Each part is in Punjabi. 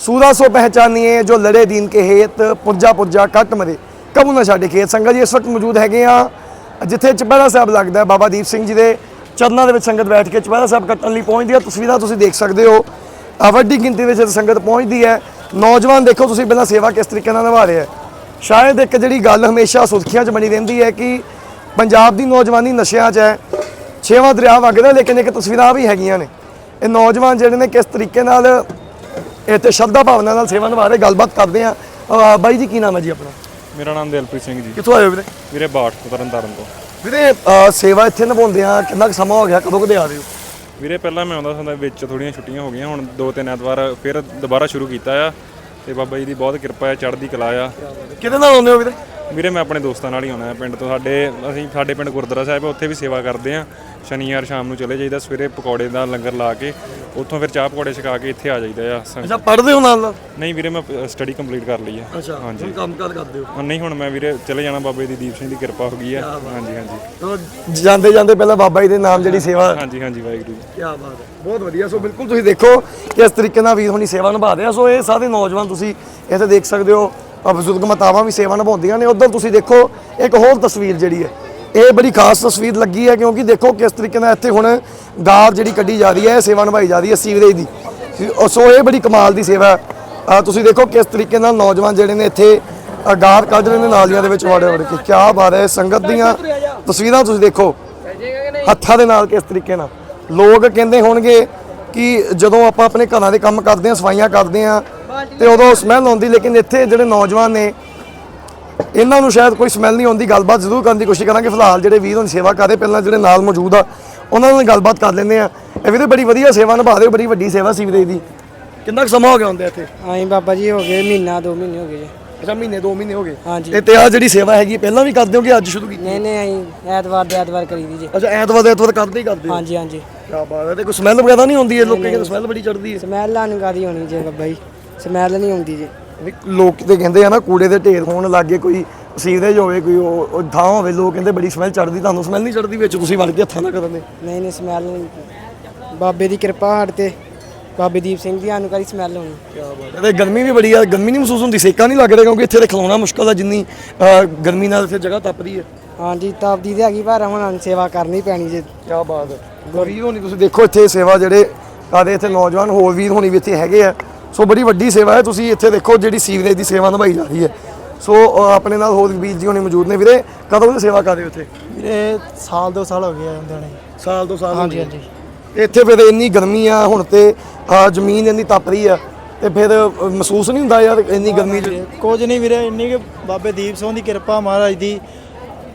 ਸੂਰਾ ਸੋ ਪਹਿਚਾਨੀਏ, ਜੋ ਲੜੇ ਦੀਨ ਕੇ ਹੇਤ ਪੁੱਜਾ ਪੁੱਜਾ ਕੱਟ ਮਰੇ। ਕਬੂ ਨਾ ਛੱਡੇ ਖੇਤ? ਸੰਗਤ ਜੀ, ਇਸ ਵਕਤ ਮੌਜੂਦ ਹੈਗੇ ਆ ਜਿੱਥੇ ਚਪਹਿਰਾ ਸਾਹਿਬ ਲੱਗਦਾ ਬਾਬਾ ਦੀਪ ਸਿੰਘ ਜੀ ਦੇ ਚਰਨਾਂ ਦੇ ਵਿੱਚ ਸੰਗਤ ਬੈਠ ਕੇ ਚਪਹਿਰਾ ਸਾਹਿਬ ਕੱਟਣ ਲਈ ਪਹੁੰਚਦੀ ਹੈ। ਤਸਵੀਰਾਂ ਤੁਸੀਂ ਦੇਖ ਸਕਦੇ ਹੋ। ਵੱਡੀ ਗਿਣਤੀ ਵਿੱਚ ਸੰਗਤ ਪਹੁੰਚਦੀ ਹੈ। ਨੌਜਵਾਨ ਦੇਖੋ ਤੁਸੀਂ ਪਹਿਲਾਂ ਸੇਵਾ ਕਿਸ ਤਰੀਕੇ ਨਾਲ ਨਿਭਾ ਰਹੇ ਹੈ। ਸ਼ਾਇਦ ਇੱਕ ਜਿਹੜੀ ਗੱਲ ਹਮੇਸ਼ਾ ਸੁਰਖੀਆਂ 'ਚ ਬਣੀ ਰਹਿੰਦੀ ਹੈ ਕਿ ਪੰਜਾਬ ਦੀ ਨੌਜਵਾਨੀ ਨਸ਼ਿਆਂ 'ਚ ਹੈ। ਛੇਵਾਂ ਦਰਿਆ ਵਗਦਾ, ਲੇਕਿਨ ਇੱਕ ਤਸਵੀਰਾਂ ਵੀ ਹੈਗੀਆਂ ਨੇ। ਇਹ ਨੌਜਵਾਨ ਜਿਹੜੇ ਨੇ ਕਿਸ ਤਰੀਕੇ ਨਾਲ ਇੱਥੇ ਸ਼ਰਧਾ ਭਾਵਨਾ ਨਾਲ ਸੇਵਾ ਨਿਭਾ ਰਹੇ ਗੱਲਬਾਤ ਕਰਦੇ ਆ ਬਾਈ ਜੀ ਕੀ ਨਾਮ ਹੈ ਜੀ ਆਪਣਾ? ਮੇਰਾ ਨਾਮ ਦਿਲਪ੍ਰੀਤ ਸਿੰਘ ਜੀ। ਕਿੱਥੋਂ ਆਏ ਹੋ ਵੀਰੇ? ਵੀਰੇ ਬਾਠ ਤੋਂ ਤਰਨ ਤਾਰਨ ਤੋਂ। ਵੀਰੇ ਸੇਵਾ ਇੱਥੇ ਨਿਭਾਉਂਦੇ ਆ ਕਿੰਨਾ ਕੁ ਸਮਾਂ ਹੋ ਗਿਆ? ਕਦੋਂ ਕਦੇ ਆ ਰਹੇ ਹੋ? ਵੀਰੇ ਪਹਿਲਾਂ ਮੈਂ ਆਉਂਦਾ ਹੁੰਦਾ ਵਿੱਚ ਥੋੜੀਆਂ ਛੁੱਟੀਆਂ ਹੋ ਗਈਆਂ। ਹੁਣ ਦੋ ਤਿੰਨ ਐਤਵਾਰ ਫਿਰ ਦੁਬਾਰਾ ਸ਼ੁਰੂ ਕੀਤਾ ਆ। ਤੇ ਬਾਬਾ ਜੀ ਦੀ ਬਹੁਤ ਕਿਰਪਾ ਹੈ ਚੜ੍ਹਦੀ ਕਲਾ ਆ। ਕਿਹਦੇ ਨਾਲ ਆਉਂਦੇ ਹੋ ਵੀਰੇ? ਵੀਰੇ ਮੈਂ ਆਪਣੇ ਦੋਸਤਾਂ ਨਾਲ ਹੀ ਆਉਣਾ ਹੈ। ਪਿੰਡ ਤੋਂ ਸਾਡੇ ਅਸੀਂ ਸਾਡੇ ਪਿੰਡ ਗੁਰਦੁਆਰਾ ਸਾਹਿਬ ਉੱਥੇ ਵੀ ਸੇਵਾ ਕਰਦੇ ਆ ਸ਼ਨੀਵਾਰ ਸ਼ਾਮ ਨੂੰ ਚਲੇ ਜਾਈਦਾ ਸਵੇਰੇ ਪਕੌੜੇ ਦਾ ਲੰਗਰ ਲਾ ਕੇ। ਉੱਥੋਂ ਫਿਰ ਚਾਹ ਪਕੌੜੇ ਛਕਾ ਕੇ ਇੱਥੇ ਆ ਜਾਈਦਾ ਆ ਅੱਛਾ ਪੜ੍ਹਦੇ ਹੋ ਨਾਲ? ਨਾਲ ਨਹੀਂ ਵੀਰੇ ਮੈਂ ਸਟੱਡੀ ਕੰਪਲੀਟ ਕਰ ਲਈ ਆ। ਅੱਛਾ ਹਾਂਜੀ ਹੁਣ ਕੰਮ ਕਾਰ ਕਰਦੇ ਹੋ? ਹੁਣ ਨਹੀਂ ਹੁਣ ਮੈਂ ਵੀਰੇ ਚਲੇ ਜਾਣਾ ਬਾਬੇ ਦੀ ਦੀਪ ਸਿੰਘ ਦੀ ਕਿਰਪਾ ਹੋ ਗਈ ਆ। ਹਾਂਜੀ ਹਾਂਜੀ। ਜਾਂਦੇ ਜਾਂਦੇ ਪਹਿਲਾਂ ਬਾਬਾ ਜੀ ਦੇ ਨਾਮ ਜਿਹੜੀ ਸੇਵਾ ਹਾਂਜੀ ਹਾਂਜੀ ਵਾਹਿਗੁਰੂ ਜੀ। ਕੀ ਬਾਤ ਹੈ। ਬਹੁਤ ਵਧੀਆ। ਸੋ ਬਿਲਕੁਲ ਤੁਸੀਂ ਦੇਖੋ ਕਿ ਇਸ ਤਰੀਕੇ ਨਾਲ ਵੀਰ ਹੋਣੀ ਸੇਵਾ ਨਿਭਾਉਂਦੇ ਆ। ਸੋ ਇਹ ਸਾਰੇ ਨੌਜਵਾਨ ਤੁਸੀਂ ਇੱਥੇ ਦੇਖ ਸਕਦੇ ਹੋ। ਬਜ਼ੁਰਗ ਮਾਤਾਵਾਂ ਵੀ ਸੇਵਾ ਨਿਭਾਉਂਦੀਆਂ ਨੇ। ਉਧਰ ਤੁਸੀਂ ਦੇਖੋ ਇੱਕ ਹੋਰ ਤਸਵੀਰ ਜਿਹੜੀ ਹੈ। ਇਹ ਬੜੀ ਖਾਸ ਤਸਵੀਰ ਲੱਗੀ ਹੈ ਕਿਉਂਕਿ ਦੇਖੋ ਕਿਸ ਤਰੀਕੇ ਨਾਲ ਇੱਥੇ ਹੁਣ ਗਾਰ ਜਿਹੜੀ ਕੱਢੀ ਜਾ ਰਹੀ ਹੈ, ਇਹ ਸੇਵਾ ਨਿਭਾਈ ਜਾ ਰਹੀ ਹੈ ਸੀਵਰੇਜ ਦੀ। ਸੋ ਇਹ ਬੜੀ ਕਮਾਲ ਦੀ ਸੇਵਾ ਹੈ। ਤੁਸੀਂ ਦੇਖੋ ਕਿਸ ਤਰੀਕੇ ਨਾਲ ਨੌਜਵਾਨ ਜਿਹੜੇ ਨੇ ਇੱਥੇ ਗਾਰ ਕੱਢ ਰਹੇ ਨੇ ਨਾਲੀਆਂ ਦੇ ਵਿੱਚ ਵੜੇ ਵੜੇ ਕੇ। ਕੀ ਬਾਤ ਹੈ, ਸੰਗਤ ਦੀਆਂ ਤਸਵੀਰਾਂ ਤੁਸੀਂ ਦੇਖੋ। ਹੱਥਾਂ ਦੇ ਨਾਲ ਕਿਸ ਤਰੀਕੇ ਨਾਲ। ਲੋਕ ਕਹਿੰਦੇ ਹੋਣਗੇ ਕਿ ਜਦੋਂ ਆਪਾਂ ਆਪਣੇ ਘਰਾਂ ਦੇ ਕੰਮ ਕਰਦੇ ਹਾਂ, ਸਫਾਈਆਂ ਕਰਦੇ ਹਾਂ, ਤੇ ਉਦੋਂ ਸਮੈਲ ਆਉਂਦੀ, ਲੇਕਿਨ ਇੱਥੇ ਜਿਹੜੇ ਨੌਜਵਾਨ ਨੇ ਇਹਨਾਂ ਨੂੰ ਸ਼ਾਇਦ ਕੋਈ ਸਮੈਲ ਨਹੀਂ ਆਉਂਦੀ ਗੱਲਬਾਤ ਜ਼ਰੂਰ ਕਰਨ ਦੀ ਕੋਸ਼ਿਸ਼ ਕਰਾਂਗੇ। ਫਿਲਹਾਲ ਜਿਹੜੇ ਵੀਰ ਹੁਣ ਸੇਵਾ ਕਰ ਰਹੇ ਪਹਿਲਾਂ ਜਿਹੜੇ ਨਾਲ ਮੌਜੂਦ ਆ ਉਹਨਾਂ ਨਾਲ ਗੱਲਬਾਤ ਕਰ ਲੈਂਦੇ ਆ ਇਹ ਵੀਰੇ ਬੜੀ ਵਧੀਆ ਸੇਵਾ ਨਿਭਾ ਰਹੇ ਹੋ ਬੜੀ ਵੱਡੀ ਸੇਵਾ ਸੀਵਰੇਜ ਦੀ ਕਿੰਨਾ ਕੁ ਸਮਾਂ ਹੋ ਗਿਆ ਹੁੰਦੇ ਇੱਥੇ? ਆਈ ਬਾਬਾ ਜੀ ਹੋ ਗਏ ਮਹੀਨਾ ਦੋ ਮਹੀਨੇ ਹੋ ਗਏ ਜੀ। ਅੱਛਾ ਮਹੀਨੇ 2 ਮਹੀਨੇ ਹੋ ਗਏ। ਹਾਂਜੀ। ਇਹ ਤੇ ਆ ਜਿਹੜੀ ਸੇਵਾ ਹੈਗੀ ਪਹਿਲਾਂ ਵੀ ਕਰਦੇ ਹੋ ਕਿ ਅੱਜ ਸ਼ੁਰੂ ਕੀਤੀ? ਨਹੀਂ ਨਹੀਂ ਆਈ ਐਤਵਾਰ ਦੇ ਐਤਵਾਰ ਕਰੀ ਦੀ ਜੀ। ਅੱਛਾ ਐਤਵਾਰ ਦੇ ਐਤਵਾਰ ਕਰਦੇ ਹੀ ਕਰਦੇ ਹੋ? ਹਾਂਜੀ ਹਾਂਜੀ। ਕੀ ਬਾਤ ਹੈ ਤੇ ਕੋਈ ਸਮੈਲ ਵਗੈਰਾ ਨਹੀਂ ਆਉਂਦੀ ਇਹ ਲੋਕਾਂ ਕਹਿੰਦੇ ਸਮੈਲ ਬੜੀ ਚੜਦੀ ਹੈ। ਸਮੈਲ ਆਣ ਕਾਦੀ ਹੋਣੀ ਜੀ ਬਾਬਾ ਜੀ? ਸਮੈਲ ਨਹੀਂ ਆਉਂਦੀ ਜੀ। ਵੀ ਲੋਕ ਤੇ ਕਹਿੰਦੇ ਆ ਨਾ ਕੂੜੇ ਦੇ ਢੇਰ ਹੋਣ ਲੱਗੇ ਕੋਈ ਸੀਵਰੇਜ ਹੋਵੇ ਕੋਈ ਉਹ ਥਾਂ ਹੋਵੇ ਲੋਕ ਕਹਿੰਦੇ ਬੜੀ ਸਮੈਲ ਚੜਦੀ ਤੁਹਾਨੂੰ ਸਮੈਲ ਨਹੀਂ ਚੜਦੀ ਵਿੱਚ? ਤੁਸੀਂ ਵੜ ਕੇ ਹੱਥਾਂ ਨਾਲ ਕਰਨ ਦੇ ਨਹੀਂ ਨਹੀਂ ਸਮੈਲ ਨਹੀਂ। ਬਾਬੇ ਦੀ ਕਿਰਪਾ ਸਾਡੇ ਤੇ ਬਾਬੇ ਦੀਪ ਸਿੰਘ ਦੀ ਆਨੁਕਾਰੀ ਸਮੈਲ ਹੋਣੀ। ਤੇ ਗਰਮੀ ਵੀ ਬੜੀ ਆ ਗਰਮੀ ਨਹੀਂ ਮਹਿਸੂਸ ਹੁੰਦੀ ਸੇਕਾ ਨਹੀਂ ਲੱਗ ਰਿਹਾ ਕਿਉਂਕਿ ਇੱਥੇ ਤੇ ਖਲੋਣਾ ਮੁਸ਼ਕਲ ਆ ਜਿੰਨੀ ਗਰਮੀ ਨਾਲ ਇੱਥੇ ਜਗ੍ਹਾ ਤਪਦੀ ਹੈ। ਹਾਂਜੀ ਤਾਪਦੀ ਤੇ ਹੈਗੀ ਪਰ ਹੁਣ ਸੇਵਾ ਕਰਨੀ ਪੈਣੀ ਜੀ। ਕੀ ਬਾਤ ਹੈ। ਗਰੀਬ ਹੋਣੀ ਤੁਸੀਂ ਦੇਖੋ ਇੱਥੇ ਸੇਵਾ ਜਿਹੜੇ ਕਰਦੇ ਇੱਥੇ ਨੌਜਵਾਨ ਹੋਰ ਵੀਰ ਹੋਣੀ ਵੀ ਇੱਥੇ ਹੈਗੇ ਆ। ਸੋ ਬੜੀ ਵੱਡੀ ਸੇਵਾ ਹੈ। ਤੁਸੀਂ ਇੱਥੇ ਦੇਖੋ ਜਿਹੜੀ ਸੀਵਰੇਜ ਦੀ ਸੇਵਾ ਨਿਭਾਈ ਜਾ ਰਹੀ ਹੈ। ਸੋ ਆਪਣੇ ਨਾਲ ਹੋਰ ਵੀਰ ਜੀ ਹੋਣੀ ਮੌਜੂਦ ਨੇ। ਵੀਰੇ ਕਦੋਂ ਦੀ ਸੇਵਾ ਕਰ ਰਹੇ ਹੋ ਇੱਥੇ? ਵੀਰੇ ਸਾਲ ਦੋ ਸਾਲ ਹੋ ਗਏ ਆਉਂਦੇ ਨੇ ਸਾਲ ਤੋਂ ਸਾਲ ਹਾਂਜੀ ਹਾਂਜੀ। ਇੱਥੇ ਫਿਰ ਇੰਨੀ ਗਰਮੀ ਆ ਹੁਣ ਤੇ ਜ਼ਮੀਨ ਇੰਨੀ ਤਪ ਰਹੀ ਆ ਤੇ ਫਿਰ ਮਹਿਸੂਸ ਨਹੀਂ ਹੁੰਦਾ ਯਾਰ ਇੰਨੀ ਗਰਮੀ 'ਚ? ਕੁਝ ਨਹੀਂ ਵੀਰੇ ਇੰਨੀ ਕਿ ਬਾਬੇ ਦੀਪ ਸਿੰਘ ਦੀ ਕਿਰਪਾ ਮਹਾਰਾਜ ਦੀ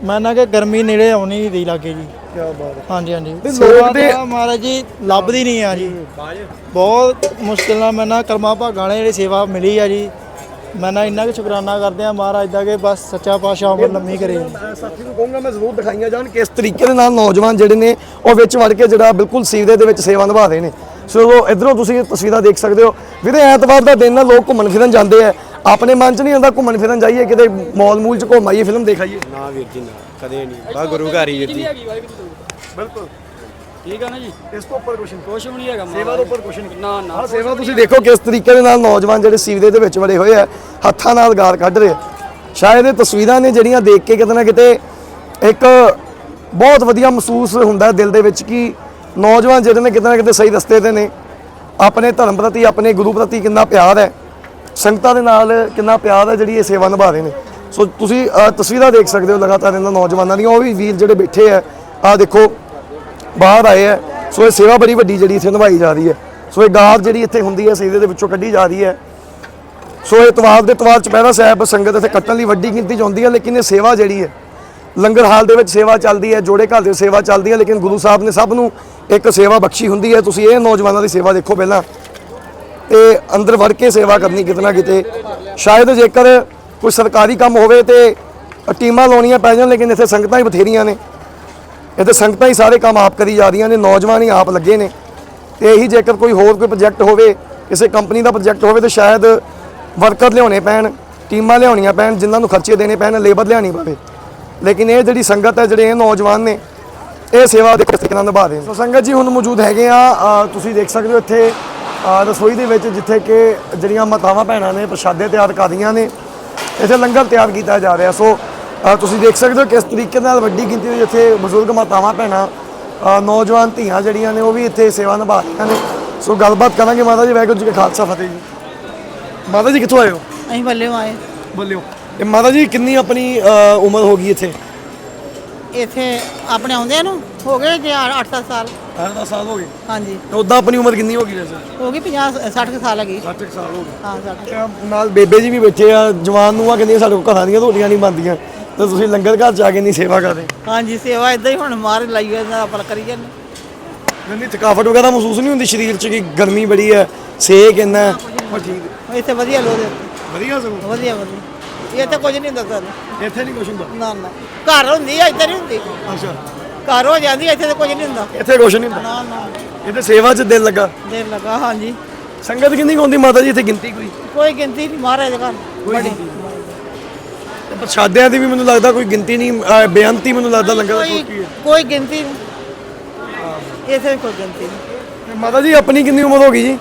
ਮੈਂ ਨਾ ਕਿ ਗਰਮੀ ਨੇੜੇ ਆਉਣੀ ਨਹੀਂ ਦੀ ਲੱਗੇ ਜੀ। ਕੀ ਬਾਤ ਹੈ। ਹਾਂਜੀ ਹਾਂਜੀ। ਤੇ ਲੋਕ ਮਹਾਰਾਜ ਜੀ ਲੱਭਦੀ ਨਹੀਂ ਆ ਜੀ। ਬਹੁਤ ਮੁਸ਼ਕਿਲ ਨਾਲ ਮੈਂ ਨਾ ਕਰਮਾ ਭਾਗਾਂ ਵਾਲੇ ਜਿਹੜੀ ਸੇਵਾ ਮਿਲੀ ਆ ਜੀ। ਮੈਂ ਨਾ ਇੰਨਾ ਕਿ ਸ਼ੁਕਰਾਨਾ ਕਰਦੇ ਆ ਮਹਾਰਾਜ ਦਾ ਕਿ ਬਸ ਸੱਚਾ ਪਾਤਸ਼ਾਹ ਉਮਰ ਲੰਮੀ ਕਰੇ ਸਾਥੀ ਨੂੰ ਕਹੂੰਗਾ ਮੈਂ ਜ਼ਰੂਰ ਦਿਖਾਈਆਂ ਜਾਣ ਕਿਸ ਤਰੀਕੇ ਦੇ ਨਾਲ ਨੌਜਵਾਨ ਜਿਹੜੇ ਨੇ ਉਹ ਵਿੱਚ ਵੜ ਕੇ ਜਿਹੜਾ ਬਿਲਕੁਲ ਸੀਵਰੇਜ ਦੇ ਵਿੱਚ ਸੇਵਾ ਨਿਭਾ ਰਹੇ ਨੇ। ਸੋ ਇਧਰੋਂ ਤੁਸੀਂ ਤਸਵੀਰਾਂ ਦੇਖ ਸਕਦੇ ਹੋ। ਵੀਰੇ ਐਤਵਾਰ ਦਾ ਦਿਨ ਨਾ ਲੋਕ ਘੁੰਮਣ ਫਿਰਨ ਜਾਂਦੇ ਆ। ਆਪਣੇ ਮਨ 'ਚ ਨਹੀਂ ਆਉਂਦਾ ਘੁੰਮਣ ਫਿਰਨ ਜਾਈਏ ਕਿਤੇ ਮੌਲ ਮੂਲ 'ਚ ਘੁੰਮ ਆਈਏ ਫਿਲਮ ਦੇਖ ਆਈਏ। ਨਾ ਵੀਰ ਜੀ ਨਾ ਕਦੇ ਨਹੀਂ। ਬਾ ਗੁਰੂ ਘਰ ਹੀ ਵੀਰ ਜੀ। ਬਿਲਕੁਲ। ਠੀਕ ਆ ਨਾ ਜੀ? ਇਸ ਤੋਂ ਉੱਪਰ ਕੁਛ ਨਹੀਂ। ਕੁਛ ਵੀ ਨਹੀਂ ਹੈਗਾ ਸੇਵਾ ਦੇ ਉੱਪਰ ਕੁਛ ਨਹੀਂ। ਨਾ ਨਾ। ਆਹ ਸੇਵਾ ਤੁਸੀਂ ਦੇਖੋ ਕਿਸ ਤਰੀਕੇ ਦੇ ਨਾਲ ਨੌਜਵਾਨ ਜਿਹੜੇ ਸੀਵਰੇਜ ਦੇ ਵਿੱਚ ਵੜੇ ਹੋਏ ਆ ਹੱਥਾਂ ਨਾਲ ਗਾਰ ਕੱਢ ਰਹੇ ਆ। ਸ਼ਾਇਦ ਇਹ ਤਸਵੀਰਾਂ ਨੇ ਜਿਹੜੀਆਂ ਦੇਖ ਕੇ ਕਿਤੇ ਨਾ ਕਿਤੇ ਇੱਕ ਬਹੁਤ ਵਧੀਆ ਮਹਿਸੂਸ ਹੁੰਦਾ ਹੈ ਦਿਲ ਦੇ ਵਿੱਚ ਕਿ ਨੌਜਵਾਨ ਜਿਹੜੇ ਨੇ ਕਿਤੇ ਨਾ ਕਿਤੇ ਸਹੀ ਰਸਤੇ ਤੇ ਨੇ। ਆਪਣੇ ਧਰਮ ਪ੍ਰਤੀ ਆਪਣੇ ਗੁਰੂ ਪ੍ਰਤੀ ਕਿੰਨਾ ਪਿਆਰ ਹੈ। ਸੰਗਤਾਂ ਦੇ ਨਾਲ ਕਿੰਨਾ ਪਿਆਰ ਹੈ ਜਿਹੜੀ ਇਹ ਸੇਵਾ ਨਿਭਾ ਰਹੇ ਨੇ। ਸੋ ਤੁਸੀਂ ਤਸਵੀਰਾਂ ਦੇਖ ਸਕਦੇ ਹੋ ਲਗਾਤਾਰ ਇਹਨਾਂ ਨੌਜਵਾਨਾਂ ਦੀਆਂ। ਉਹ ਵੀ ਵੀਰ ਜਿਹੜੇ ਬੈਠੇ ਆ ਆ ਦੇਖੋ, ਬਾਹਰ ਆਏ ਆ। ਸੋ ਇਹ ਸੇਵਾ ਬੜੀ ਵੱਡੀ ਜਿਹੜੀ ਇੱਥੇ ਨਿਭਾਈ ਜਾ ਰਹੀ ਹੈ। ਸੋ ਇਹ ਗਾਰ ਜਿਹੜੀ ਇੱਥੇ ਹੁੰਦੀ ਹੈ, ਸੇਵੇ ਦੇ ਵਿੱਚੋਂ ਕੱਢੀ ਜਾ ਰਹੀ ਹੈ। ਸੋ ਇਹ ਇਤਵਾਰ ਦੇ ਇਤਵਾਰ ਚੁਪਹਿਰਾ ਸਾਹਿਬ ਸੰਗਤ ਇੱਥੇ ਕੱਟਣ ਲਈ ਵੱਡੀ ਗਿਣਤੀ 'ਚ ਆਉਂਦੀ ਹੈ, ਲੇਕਿਨ ਇਹ ਸੇਵਾ ਜਿਹੜੀ ਹੈ, ਲੰਗਰ ਹਾਲ ਦੇ ਵਿੱਚ ਸੇਵਾ ਚੱਲਦੀ ਹੈ, ਜੋੜੇ ਘਰ ਦੇ ਸੇਵਾ ਚੱਲਦੀ ਹੈ, ਲੇਕਿਨ ਗੁਰੂ ਸਾਹਿਬ ਨੇ ਸਭ ਨੂੰ ਇੱਕ ਸੇਵਾ ਬਖਸ਼ੀ ਹੁੰਦੀ ਹੈ। ਤੁਸੀਂ ਇਹ ਨੌਜਵਾਨਾਂ ਦੀ ਸੇਵਾ ਦੇਖੋ ਪਹਿਲਾਂ। ਤੇ ਅੰਦਰ ਵੜ ਕੇ ਸੇਵਾ ਕਰਨੀ ਕਿਤੇ ਨਾ ਕਿਤੇ। ਸ਼ਾਇਦ ਜੇਕਰ ਕੋਈ ਸਰਕਾਰੀ ਕੰਮ ਹੋਵੇ ਤੇ ਟੀਮਾਂ ਲਾਉਣੀਆਂ ਪੈ ਜਾਣ, ਲੇਕਿਨ ਇੱਥੇ ਸੰਗਤਾਂ ਹੀ ਬਥੇਰੀਆਂ ਨੇ। ਇੱਥੇ ਸੰਗਤਾਂ ਹੀ ਸਾਰੇ ਕੰਮ ਆਪ ਕਰੀ ਜਾ ਰਹੀਆਂ ਨੇ, ਨੌਜਵਾਨ ਹੀ ਆਪ ਲੱਗੇ ਨੇ। ਤੇ ਇਹੀ ਜੇਕਰ ਕੋਈ ਹੋਰ ਕੋਈ ਪ੍ਰੋਜੈਕਟ ਹੋਵੇ, ਕਿਸੇ ਕੰਪਨੀ ਦਾ ਪ੍ਰੋਜੈਕਟ ਹੋਵੇ, ਤਾਂ ਸ਼ਾਇਦ ਵਰਕਰ ਲਿਆਉਣੇ ਪੈਣ, ਟੀਮਾਂ ਲਿਆਉਣੀਆਂ ਪੈਣ, ਜਿਨ੍ਹਾਂ ਨੂੰ ਖਰਚੇ ਦੇਣੇ ਪੈਣ ਲੇਬਰ ਲਿਆਉਣੀ ਪਵੇ। ਲੇਕਿਨ ਇਹ ਜਿਹੜੀ ਸੰਗਤ ਹੈ, ਜਿਹੜੇ ਇਹ ਨੌਜਵਾਨ ਨੇ, ਇਹ ਸੇਵਾ ਦੇ ਕਿਸ ਤਰੀਕੇ ਨਿਭਾ ਰਹੇ ਨੇ। ਸੋ ਸੰਗਤ ਜੀ, ਹੁਣ ਮੌਜੂਦ ਹੈਗੇ ਆ। ਤੁਸੀਂ ਦੇਖ ਸਕਦੇ ਹੋ ਇੱਥੇ ਰਸੋਈ ਦੇ ਵਿੱਚ ਜਿੱਥੇ ਕਿ ਜਿਹੜੀਆਂ ਮਾਤਾਵਾਂ ਭੈਣਾਂ ਨੇ ਪ੍ਰਸ਼ਾਦੇ ਤਿਆਰ ਕਰਦੀਆਂ ਨੇ ਇੱਥੇ ਲੰਗਰ ਤਿਆਰ ਕੀਤਾ ਜਾ ਰਿਹਾ। ਸੋ ਤੁਸੀਂ ਦੇਖ ਸਕਦੇ ਹੋ ਕਿਸ ਤਰੀਕੇ ਨਾਲ ਵੱਡੀ ਗਿਣਤੀ ਵਿੱਚ ਇੱਥੇ ਬਜ਼ੁਰਗ ਮਾਤਾਵਾਂ ਭੈਣਾਂ ਨੌਜਵਾਨ ਧੀਆਂ ਜਿਹੜੀਆਂ ਨੇ ਉਹ ਵੀ ਇੱਥੇ ਸੇਵਾ ਨਿਭਾ ਰਹੀਆਂ ਨੇ। ਸੋ ਗੱਲਬਾਤ ਕਰਾਂਗੇ ਮਾਤਾ ਜੀ ਵਾਹਿਗੁਰੂ ਜੀ ਕਾ ਖਾਲਸਾ ਫਤਿਹ ਜੀ। ਮਾਤਾ ਜੀ ਕਿੱਥੋਂ ਆਏ ਹੋ? ਅਸੀਂ ਬੱਲੇ ਆਏ। ਬੋਲਿਓ ਇਹ ਮਾਤਾ ਜੀ ਕਿੰਨੀ ਆਪਣੀ ਉਮਰ ਹੋ ਗਈ ਇੱਥੇ? ਇੱਥੇ ਆਪਣੇ ਆਉਂਦੇ ਨੂੰ ਹੋ ਗਏ ਜੇ 8-7 ਸਾਲ। 18 ਸਾਲ ਹੋ ਗਏ? ਹਾਂਜੀ। ਉਦਾਂ ਆਪਣੀ ਉਮਰ ਕਿੰਨੀ ਹੋ ਗਈ ਵੈਸੇ? ਹੋ ਗਈ 50 60 ਕੁ ਸਾਲ ਹੈਗੀ। 60 ਸਾਲ ਹੋ ਗਏ। ਹਾਂ 60 ਨਾਲ ਬੇਬੇ ਜੀ ਵੀ ਬੈਠੇ ਆ ਜਵਾਨ ਨੂੰ ਆ ਕਹਿੰਦੇ ਸਾਡੇ ਕੋਲ ਘਰਾਂ ਦੀਆਂ ਰੋਟੀਆਂ ਨਹੀਂ ਬਣਦੀਆਂ। ਤੇ ਤੁਸੀਂ ਲੰਗਰ ਘਰ ਜਾ ਕੇ ਨਹੀਂ ਸੇਵਾ ਕਰਦੇ ਹਾਂਜੀ ਸੇਵਾ ਇਦਾਂ ਹੀ ਹੁਣ ਮਾਰ ਲਾਈ ਹੋਈ ਇਹਨਾਂ ਆਪਲ ਕਰੀ ਜਾਂਦੇ। ਨਹੀਂ ਥਕਾਵਟ ਵਗੈਰਾ ਮਹਿਸੂਸ ਨਹੀਂ ਹੁੰਦੀ ਸਰੀਰ 'ਚ ਕਿ ਗਰਮੀ ਬੜੀ ਹੈ ਸੇਕ ਇੰਨਾ ਠੀਕ। ਇੱਥੇ ਵਧੀਆ ਲੋਕ ਵਧੀਆ ਸਗੋਂ? ਵਧੀਆ ਵਧੀਆ। ਇੱਥੇ ਕੁਝ ਨਹੀਂ ਹੁੰਦਾ ਸਾਨੂੰ ਇੱਥੇ ਨਹੀਂ ਕੁਛ ਹੁੰਦਾ? ਨਾ ਨਾ। ਘਰ ਹੁੰਦੀ ਆ ਇੱਥੇ ਨਹੀਂ ਹੁੰਦੀ। ਅੱਛਾ। ਘਰ ਹੋ ਜਾਂਦੀ ਇੱਥੇ ਤਾਂ ਕੁਝ ਨਹੀਂ ਹੁੰਦਾ। ਇੱਥੇ ਕੁਛ ਨਹੀਂ ਹੁੰਦਾ? ਨਾ ਨਾ। ਇੱਥੇ ਸੇਵਾ 'ਚ ਦਿਲ ਲੱਗਾ। ਦੇਰ ਲੱਗਾ ਹਾਂਜੀ। ਸੰਗਤ ਕਿੰਨੀ ਕੁ ਹੁੰਦੀ ਮਾਤਾ ਜੀ ਇੱਥੇ ਗਿਣਤੀ ਕੋਈ? ਕੋਈ ਗਿਣਤੀ ਨਹੀਂ ਮਹਾਰਾਜ ਦੇ ਘਰ। ਬੜੀ ਤੇ ਪ੍ਰਸ਼ਾਦਿਆਂ ਦੀ ਵੀ ਮੈਨੂੰ ਲੱਗਦਾ ਕੋਈ ਗਿਣਤੀ ਨਹੀਂ ਅਹ ਬੇਅੰਤੀ ਮੈਨੂੰ ਲੱਗਦਾ ਲੰਗਰ ਦਾ ਕੋਈ ਹੈ। ਕੋਈ ਗਿਣਤੀ ਨਹੀਂ। ਇੱਥੇ ਕੋਈ ਗਿਣਤੀ ਨਹੀਂ। ਤੇ ਮਾਤਾ ਜੀ ਆਪਣੀ ਕਿੰਨੀ ਉਮਰ ਹੋ ਗਈ ਜੀ?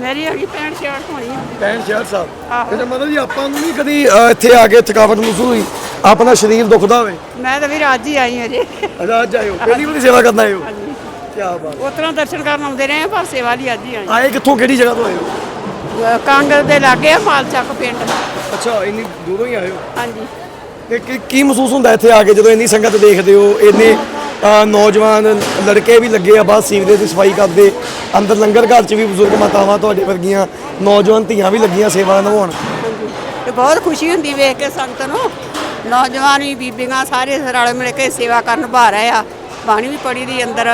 ਮੇਰੀ ਹੈਗੀ 65 66 ਹੋਣੀ। ਆ 65 66 ਸਾਲ ਤੇ ਮਾਤਾ ਜੀ ਆਪਾਂ ਨੂੰ ਨਹੀਂ ਕਦੀ ਅਹ, ਇੱਥੇ ਆ ਕੇ ਥਕਾਵਟ ਮਹਿਸੂਸ ਹੋਈ। ਆਪਣਾ ਸਰੀਰ ਦੁਖਦਾ ਹੋਵੇ। ਮੈਂ ਤਾਂ ਵੀਰ ਅੱਜ ਹੀ ਆਈ ਹਾਂ ਜੀ। ਅੱਜ ਆਇਓ ਪਹਿਲੀ ਵਾਰੀ ਸੇਵਾ ਕਰਨ ਆਏ ਹੋ। ਕੀ ਬਾਤ। ਉਤਰਾ ਦਰਸ਼ਨ ਕਰਨ ਆਉਂਦੇ ਰਹੇ ਆ, ਪਰ ਸੇਵਾ ਲਈ ਅੱਜ ਹੀ ਆਈ ਆਏ ਕਿੱਥੋਂ ਕਿਹੜੀ ਜਗ੍ਹਾ ਤੋਂ ਆਏ ਹੋ? ਕਾਂਗੜ ਦੇ ਲਾਗੇ ਆ ਮਾਲ ਚੱਕ ਪਿੰਡ। ਅੱਛਾ ਇੰਨੀ ਦੂਰੋਂ ਹੀ ਆਏ ਹੋ। ਹਾਂਜੀ। ਤੇ ਕੀ- ਕੀ ਮਹਿਸੂਸ ਹੁੰਦਾ ਇੱਥੇ ਆ ਕੇ ਜਦੋਂ ਇੰਨੀ ਸੰਗਤ ਦੇਖਦੇ ਹੋ ਇੰਨੇ ਨੌਜਵਾਨ ਲੜਕੇ ਵੀ ਲੱਗੇ ਆ ਬਾਹਰ ਸੀਵਰੇਜ ਦੀ ਸਫ਼ਾਈ ਕਰਦੇ। ਅੰਦਰ ਲੰਗਰ ਘਰ 'ਚ ਵੀ ਬਜ਼ੁਰਗ ਮਾਤਾਵਾਂ ਤੁਹਾਡੇ ਵਰਗੀਆਂ ਨੌਜਵਾਨ ਧੀਆਂ ਵੀ ਲੱਗੀਆਂ ਸੇਵਾ ਨਿਭਾਉਣ। ਤੇ ਬਹੁਤ ਖੁਸ਼ੀ ਹੁੰਦੀ ਵੇਖ ਕੇ ਸੰਗਤ ਨੂੰ। ਨੌਜਵਾਨ ਵੀ ਬੀਬੀਆਂ ਸਾਰੇ ਰਲ ਮਿਲ ਕੇ ਸੇਵਾ ਕਰਨ ਰਹੇ ਆ। ਬਾਣੀ ਵੀ ਪੜੀ ਦੀ ਅੰਦਰ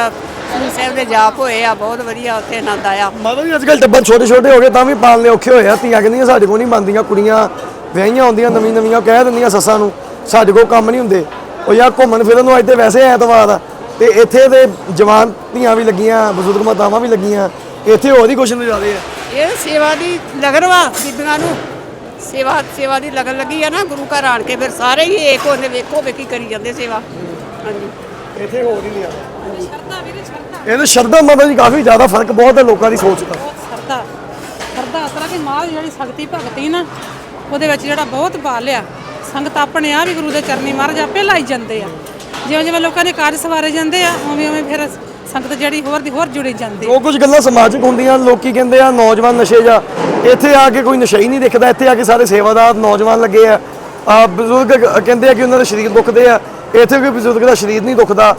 ਸਾਹਿਬ ਦੇ ਜਾਪ ਹੋਏ ਆ ਬਹੁਤ ਵਧੀਆ ਉੱਥੇ ਆਨੰਦ ਆਇਆ। ਮਾਤਾ ਜੀ ਅੱਜ ਕੱਲ੍ਹ ਟੱਬਰ ਛੋਟੇ ਛੋਟੇ ਹੋ ਗਏ ਤਾਂ ਵੀ ਪਾਲਨੇ ਔਖੇ ਹੋਏ ਆ। ਧੀਆਂ ਕਹਿੰਦੀਆਂ ਸਾਡੇ ਕੋਲ ਨਹੀਂ ਬਣਦੀਆਂ ਕੁੜੀਆਂ। ਵਿਆਹੀਆਂ ਹੁੰਦੀਆਂ ਨਵੀਂ ਨਵੀਆਂ ਕਹਿ ਦਿੰਦੀਆਂ ਸੱਸਾਂ ਨੂੰ ਸਾਡੇ ਕੋਲ ਕੰਮ ਨਹੀਂ ਹੁੰਦੇ। ਉਹ ਯਾਰ ਘੁੰਮਣ ਫਿਰਨ ਨੂੰ ਅੱਜ ਤੇ ਵੈਸੇ ਐਤਵਾਰ ਆ। ਤੇ ਇੱਥੇ ਤੇ ਜਵਾਨ ਧੀਆਂ ਵੀ ਲੱਗੀਆਂ ਬਜ਼ੁਰਗ ਮਾਤਾਵਾਂ ਵੀ ਲੱਗੀਆਂ। ਇੱਥੇ ਹੋਰ ਹੀ ਕੁਛ ਨਜ਼ਾਰੇ ਆ। ਇਹ ਸੇਵਾ ਦੀ ਲਗਨ ਵਾ ਬੀਬੀਆਂ ਨੂੰ। ਸੇਵਾ ਸੇਵਾ ਦੀ ਲਗਨ ਲੱਗੀ ਆ ਨਾ ਗੁਰੂ ਘਰ ਆਣ ਕੇ ਫਿਰ ਸਾਰੇ ਹੀ ਏਕ ਹੁੰਦੇ ਵੇਖੋ ਵੇਖੀ ਕਰੀ ਜਾਂਦੇ ਸੇਵਾ। ਹਾਂਜੀ। ਇੱਥੇ ਹੋਰ ਹੀ ਨਹੀਂ ਆ। ਇਹਦੇ ਸ਼ਰਧਾ ਮਾਤਾ ਜੀ ਕਾਫੀ ਜ਼ਿਆਦਾ ਫ਼ਰਕ ਬਹੁਤ ਹੈ ਲੋਕਾਂ ਦੀ ਸੋਚ ਦਾ। ਸਰਦਾ ਸਰਦਾ ਅਸਰਾ ਕਿ ਮਾਂ ਦੀ ਜਿਹੜੀ ਸ਼ਕਤੀ ਭਗਤੀ ਨਾ ਉਹਦੇ ਵਿੱਚ ਜਿਹੜਾ ਬਹੁਤ ਬਾਲ ਆ। ਸੰਗਤ ਆਪਣੇ ਆ ਵੀ ਗੁਰੂ ਦੇ ਚਰਨੀ ਮਹਾਰਾਜ ਆਪੇ ਲਾਈ ਜਾਂਦੇ ਆ। ਜਿਵੇਂ ਜਿਵੇਂ ਲੋਕਾਂ ਦੇ ਕਾਰਜ ਸਵਾਰੇ ਜਾਂਦੇ ਆ ਉਵੇਂ ਉਵੇਂ ਫਿਰ ਸੰਗਤ ਜਿਹੜੀ ਹੋਰ ਦੀ ਹੋਰ ਜੁੜੀ ਜਾਂਦੀ ਉਹ ਕੁਝ ਗੱਲਾਂ ਸਮਾਜਿਕ ਹੁੰਦੀਆਂ ਲੋਕੀ ਕਹਿੰਦੇ ਆ ਨੌਜਵਾਨ ਨਸ਼ੇ ਜਾ ਇੱਥੇ ਆ ਕੇ ਕੋਈ ਨਸ਼ਾ ਹੀ ਨਹੀਂ ਦਿਖਦਾ ਇੱਥੇ ਆ ਕੇ ਸਾਰੇ ਸੇਵਾਦਾਰ ਨੌਜਵਾਨ ਲੱਗੇ ਆ। ਆ ਬਜ਼ੁਰਗ ਕਹਿੰਦੇ ਆ ਕਿ ਉਹਨਾਂ ਦੇ ਸਰੀਰ ਦੁਖਦੇ ਆ ਇੱਥੇ ਕੋਈ ਬਜ਼ੁਰਗ ਦਾ ਸਰੀਰ ਨਹੀਂ ਦੁਖਦਾ।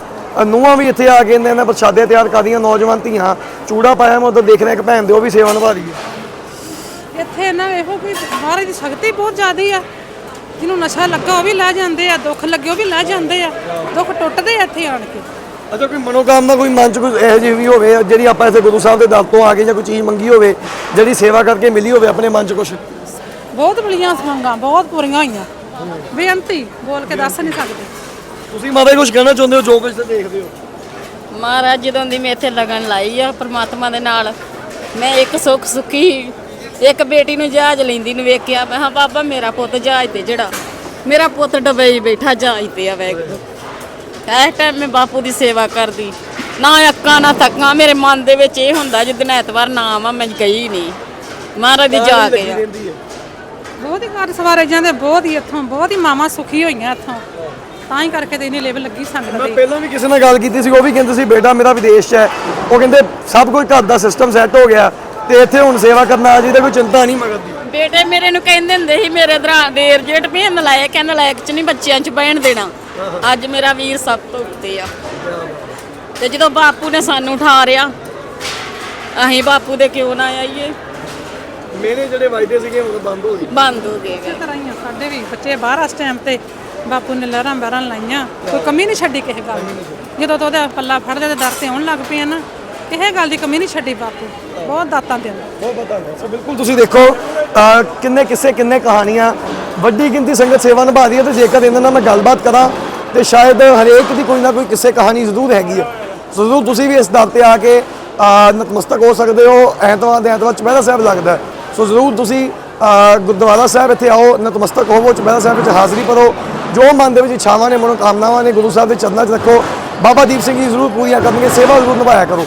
ਨੂੰਹਾਂ ਵੀ ਇੱਥੇ ਆ ਕੇ ਇਹਨਾਂ ਇਹਨਾਂ ਪ੍ਰਸ਼ਾਦੇ ਤਿਆਰ ਕਰਦੀਆਂ ਨੌਜਵਾਨ ਧੀਆਂ ਚੂੜਾ ਪਾਇਆ ਮੈਂ ਉਧਰ ਦੇਖ ਰਿਹਾ ਇੱਕ ਭੈਣ ਦੇ ਉਹ ਵੀ ਸੇਵਾ ਨਿਭਾ ਰਹੀ ਹੈ ਇੱਥੇ ਨਾ ਇਹੋ ਕੋਈ ਮਹਾਰਾਜ ਦੀ ਸ਼ਕਤੀ ਬਹੁਤ ਜ਼ਿਆਦੀ ਆ। ਜਿਹਨੂੰ ਨਸ਼ਾ ਲੱਗਾ ਉਹ ਵੀ ਲੈ ਜਾਂਦੇ ਆ ਦੁੱਖ ਲੱਗੇ ਉਹ ਵੀ ਲੈ ਜਾਂਦੇ ਆ ਦੁੱਖ ਟੁੱਟਦੇ ਆ ਇੱਥੇ ਆਣ ਕੇ। ਅੱਛਾ ਕੋਈ ਮਨੋਕਾਮਨਾ ਕੋਈ ਮਨ ਚ ਕੋਈ ਇਹੋ ਜਿਹੀ ਵੀ ਹੋਵੇ ਜਿਹੜੀ ਆਪਾਂ ਇੱਥੇ ਗੁਰੂ ਸਾਹਿਬ ਦੇ ਦਰ ਤੋਂ ਆ ਕੇ ਜਾਂ ਕੋਈ ਚੀਜ਼ ਮੰਗੀ ਹੋਵੇ ਜਿਹੜੀ ਸੇਵਾ ਕਰਕੇ ਮਿਲੀ ਹੋਵੇ ਆਪਣੇ ਮਨ ਚ ਕੁਝ ਬਹੁਤ ਬਲੀਆਂ ਸਮਾਂਗਾ ਬਹੁਤ ਪੂਰੀਆਂ ਹੋਈਆਂ। ਬੇਅੰਤੀ ਬੋਲ ਕੇ ਦੱਸ ਨਹੀਂ ਸਕਦੇ। ਤੁਸੀਂ ਮਾਤਾ ਜੀ ਕੁਝ ਕਹਿਣਾ ਚਾਹੁੰਦੇ ਹੋ ਜੋ ਕੁਝ ਤੇ ਦੇਖਦੇ ਹੋ? ਮਹਾਰਾਜ ਜਦੋਂ ਦੀ ਮੈਂ ਇੱਥੇ ਲਗਨ ਲਾਈ ਆ ਪ੍ਰਮਾਤਮਾ ਦੇ ਨਾਲ ਮੈਂ ਇੱਕ ਸੁੱਖ ਸੁਖੀ ਇੱਕ ਬੇਟੀ ਨੂੰ ਜਹਾਜ਼ ਲੈਂਦੀ ਨੂੰ ਵੇਖਿਆ ਮੈਂ ਹਾਂ ਬਾਬਾ ਮੇਰਾ ਪੁੱਤ ਜਹਾਜ਼ ਤੇ ਜਿਹੜਾ ਮੇਰਾ ਪੁੱਤ ਡਬਈ ਬੈਠਾ ਜਹਾਜ਼ ਤੇ ਆ ਵੈਗਰੂ ਇਸ ਟਾਈਮ ਮੈਂ ਬਾਪੂ ਦੀ ਸੇਵਾ ਕਰਦੀ। ਨਾ ਅੱਕਾਂ ਨਾ ਥੱਕਾਂ ਮੇਰੇ ਮਨ ਦੇ ਵਿੱਚ ਇਹ ਹੁੰਦਾ ਜਿੱਦਣ ਐਤਵਾਰ ਨਾ ਆਵਾਂ ਮੈਂ ਗਈ ਨਹੀਂ। ਮਹਾਰਾਜ ਦੀ ਜਾ ਕੇ ਆ। ਬਹੁਤ ਹੀ ਘਰ ਸਵਾਰੇ ਜਾਂਦੇ ਬਹੁਤ ਹੀ ਇੱਥੋਂ ਬਹੁਤ ਹੀ ਮਾਵਾਂ ਸੁਖੀ ਹੋਈਆਂ ਇੱਥੋਂ। ਤਾਂ ਹੀ ਕਰਕੇ ਤੇ ਇੰਨੀ ਲੇਵਲ ਲੱਗੀ ਸੰਗਤ ਮੈਂ ਦੀ। ਪਹਿਲਾਂ ਵੀ ਕਿਸੇ ਨਾਲ ਗੱਲ ਕੀਤੀ ਸੀ ਉਹ ਵੀ ਕਹਿੰਦੇ ਸੀ ਬੇਟਾ ਮੇਰਾ ਵਿਦੇਸ਼ 'ਚ ਹੈ। ਉਹ ਕਹਿੰਦੇ ਸਭ ਕੁਝ ਘਰ ਦਾ ਸਿਸਟਮ ਸੈੱਟ ਹੋ ਗਿਆ। ਤੇ ਇੱਥੇ ਹੁਣ ਸੇਵਾ ਕਰਨ ਆ ਜੀ ਤੇ ਕੋਈ ਚਿੰਤਾ ਨਹੀਂ ਮਗਰ ਦੀ। ਬੇਟੇ ਮੇਰੇ ਨੂੰ ਕਹਿੰਦੇ ਹੁੰਦੇ ਸੀ ਮੇਰੇ ਦਰਾਂ ਦੇਰ ਜੇਠ ਵੀ ਨਲਾਇਕ ਕਹਿੰਦਾ ਲਾਇਕ ਚ ਨਹੀਂ ਬੱਚਿਆਂ ਚ ਬਹਿਣ ਦੇਣਾ। ਅੱਜ ਮੇਰਾ ਵੀਰ ਸਭ ਤੋਂ ਉੱਤੇ ਆ। ਤੇ ਜਦੋਂ ਬਾਪੂ ਨੇ ਸਾਨੂੰ ਉਠਾਰਿਆ ਅਸੀਂ ਬਾਪੂ ਦੇ ਕਿਉਂ ਨਾ ਆਈਏ? ਮੇਰੇ ਜਿਹੜੇ ਵਾਅਦੇ ਸੀਗੇ ਉਹ ਬੰਦ ਹੋ ਗਏ। ਬੰਦ ਹੋ ਗਏ ਇਸੇ ਤਰ੍ਹਾਂ ਹੀ ਆ ਸਾਡੇ ਵੀ ਬੱਚੇ ਬਾਹਰ ਇਸ ਟਾਈਮ ਤੇ ਬਾਪੂ ਨੇ ਲਹਿਰਾਂ ਬਹਿਰਾਂ ਲਾਈਆਂ। ਕੋਈ ਕਮੀ ਨਹੀਂ ਛੱਡੀ ਕਿਸੇ ਗੱਲ ਦੀ। ਜਦੋਂ ਤੋਂ ਉਹਦਾ ਪੱਲਾ ਫੜਦੇ ਤੇ ਦਰ ਤੇ ਆਉਣ ਲੱਗ ਪਏ ਆ ਨਾ। ਕਿਸੇ ਗੱਲ ਦੀ ਕਮੀ ਨਹੀਂ ਛੱਡੀ ਬਾਪੂ। ਬਹੁਤ ਦਾਤਾਂ ਦਿੰਦਾ ਬਹੁਤ ਪਤਾ ਸੋ ਬਿਲਕੁਲ ਤੁਸੀਂ ਦੇਖੋ ਅਹ ਕਿੰਨੇ ਕਿੱਸੇ, ਕਿੰਨੇ ਕਹਾਣੀਆਂ, ਵੱਡੀ ਗਿਣਤੀ ਸੰਗਤ ਸੇਵਾ ਨਿਭਾ ਰਹੀ ਹੈ ਤੇ ਜੇਕਰ ਇਹਨਾਂ ਨਾਲ ਮੈਂ ਗੱਲਬਾਤ ਕਰਾਂ ਤੇ ਸ਼ਾਇਦ ਹਰੇਕ ਦੀ ਕੋਈ ਨਾ ਕੋਈ ਕਿਸੇ ਕਹਾਣੀ ਜ਼ਰੂਰ ਹੈਗੀ ਹੈ। ਸੋ ਜ਼ਰੂਰ ਤੁਸੀਂ ਵੀ ਇਸ ਦਰ ਤੇ ਆ ਕੇ ਅਹ ਨਤਮਸਤਕ ਹੋ ਸਕਦੇ ਹੋ। ਐਤਵਾਰ ਦੇ ਐਤਵਾਰ ਚੁਪਹਿਰਾ ਸਾਹਿਬ ਲੱਗਦਾ ਹੈ। ਸੋ ਜ਼ਰੂਰ ਤੁਸੀਂ ਅਹ ਗੁਰਦੁਆਰਾ ਸਾਹਿਬ ਇੱਥੇ ਆਓ, ਨਤਮਸਤਕ ਹੋਵੋ, ਚੁਪਹਿਰਾ ਸਾਹਿਬ ਵਿੱਚ ਹਾਜ਼ਰੀ ਭਰੋ। ਜੋ ਮਨ ਦੇ ਵਿੱਚ ਇੱਛਾਵਾਂ ਨੇ, ਮਨੋਕਾਮਨਾਵਾਂ ਨੇ, ਗੁਰੂ ਸਾਹਿਬ ਦੇ ਚਰਨਾਂ 'ਚ ਰੱਖੋ। ਬਾਬਾ ਦੀਪ ਸਿੰਘ ਜੀ ਜ਼ਰੂਰ ਪੂਰੀਆਂ ਕਰਨਗੇ, ਸੇਵਾ ਜ਼ਰੂਰ ਨਿਭਾਇਆ ਕਰੋ।